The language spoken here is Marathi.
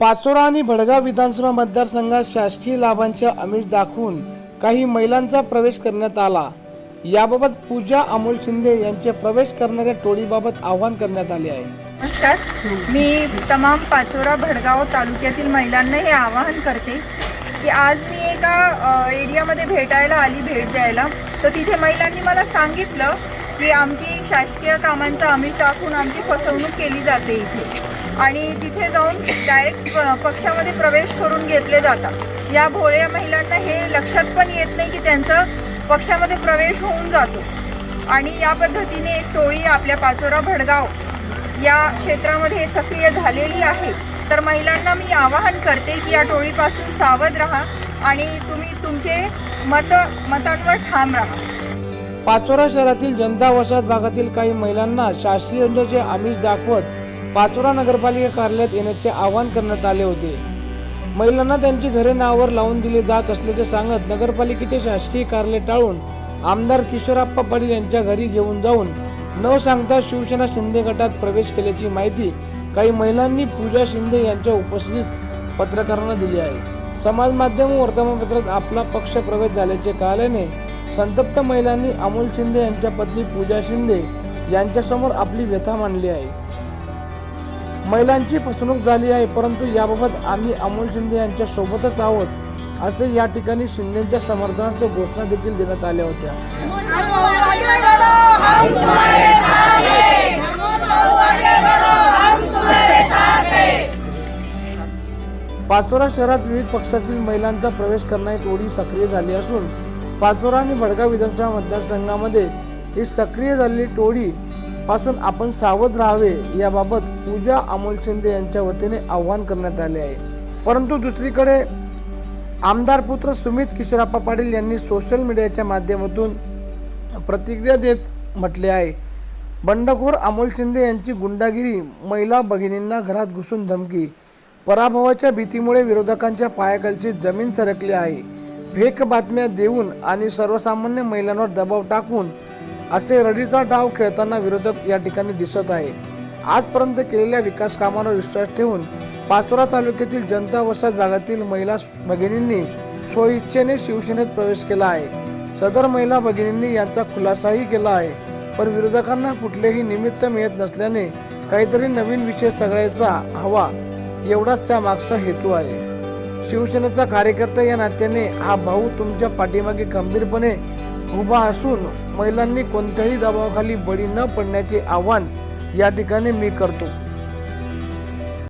पाचोरा आणि भडगाव विधानसभा मतदारसंघात शासकीय लाभांचे आमिष दाखवून काही महिलांचा प्रवेश करण्यात आला. याबाबत पूजा अमोल शिंदे यांचे प्रवेश करणाऱ्या टोळीबाबत आवाहन करण्यात आले आहे. नमस्कार. मी तमाम पाचोरा भडगाव तालुक्यातील महिलांना हे आवाहन करते की आज मी एका एरियामध्ये भेटायला आली भेट द्यायला. तर तिथे महिलांनी मला सांगितलं की आमची शासकीय कामांचा आमिष टाकून आमची फसवणूक केली जाते इथे. आणि तिथे जाऊन डायरेक्ट पक्षामध्ये प्रवेश करून घेतले जातात. या भोळ्या महिलांना हे लक्षात पण येत नाही की त्यांचं पक्षामध्ये प्रवेश होऊन जातो. आणि या पद्धतीने एक टोळी आपल्या पाचोरा भडगाव या क्षेत्रामध्ये सक्रिय झालेली आहे. तर महिलांना मी आवाहन करते की या टोळीपासून सावध राहा आणि तुम्ही तुमचे मत मतांवर ठाम राहा. पाचोरा शहरातील जनता वसाहत भागातील काही महिलांना शासकीय योजनेचे आमिष दाखवत पाचोरा नगरपालिका कार्यालयात येण्याचे आवाहन करण्यात आले होते. महिलांना त्यांची घरे नावावर लावून दिले जात असल्याचे सांगत नगरपालिकेचे शासकीय कार्यालय टाळून आमदार किशोरप्पा पाटील यांच्या घरी घेऊन जाऊन न सांगता शिवसेना शिंदे गटात प्रवेश केल्याची माहिती काही महिलांनी पूजा शिंदे यांच्या उपस्थितीत पत्रकारांना दिली आहे. समाज माध्यम वर्तमानपत्रात आपला पक्ष प्रवेश झाल्याचे कळाल्याने संतप्त महिलांनी अमोल शिंदे यांच्या पत्नी पूजा शिंदे यांच्यासमोर आपली व्यथा मांडली आहे. महिलांची फसवणूक झाली आहे परंतु याबाबत आम्ही अमोल शिंदे यांच्या सोबतच आहोत असे या ठिकाणी शिंदेच्या समर्थनाच्या घोषणा देखील देण्यात आल्या होत्या. पाचोरा शहरात विविध पक्षातील महिलांचा प्रवेश करणारी टोळी सक्रिय झाली असून पाचोरा आणि भडगाव विधानसभा मतदारसंघामध्ये ही सक्रिय झालेली टोळी पासून आपण सावध राहावे याबाबत पूजा अमोल शिंदे यांच्या वतीने आवाहन करण्यात आले आहे. परंतु दुसरीकडे आमदार पुत्र सुमित किशोराप्पा पाटील यांनी सोशल मीडियाच्या माध्यमातून प्रतिक्रिया देत म्हटले आहे. बंडखोर अमोल शिंदे यांची गुंडागिरी महिला भगिनींना घरात घुसून धमकी पराभवाच्या भीतीमुळे विरोधकांच्या पायाखालची जमीन सरकली आहे. फेक बातम्या देऊन आणि सर्वसामान्य महिलांवर दबाव टाकून असे रडीचा डाव खेळताना विरोधक या ठिकाणी दिसत आहे. आजपर्यंत केलेल्या विकास कामांवर विश्वास ठेवून पाचोरा तालुक्यातील जनता वसाहत भागातील महिला भगिनींनी स्वइच्छेने शिवसेनेत प्रवेश केला आहे. सदर महिला भगिनींनी यांचा खुलासाही केला आहे पण विरोधकांना कुठलेही निमित्त मिळत नसल्याने काहीतरी नवीन विषय सगळ्याचा हवा एवढाच त्या मागचा हेतू आहे. शिवसेनेचा कार्यकर्ता या नात्याने हा भाऊ तुमच्या पाठीमागे गंभीरपणे उभा असून महिलांनी कोणत्याही दबावाखाली बळी न पडण्याचे आवाहन या ठिकाणी मी करतो.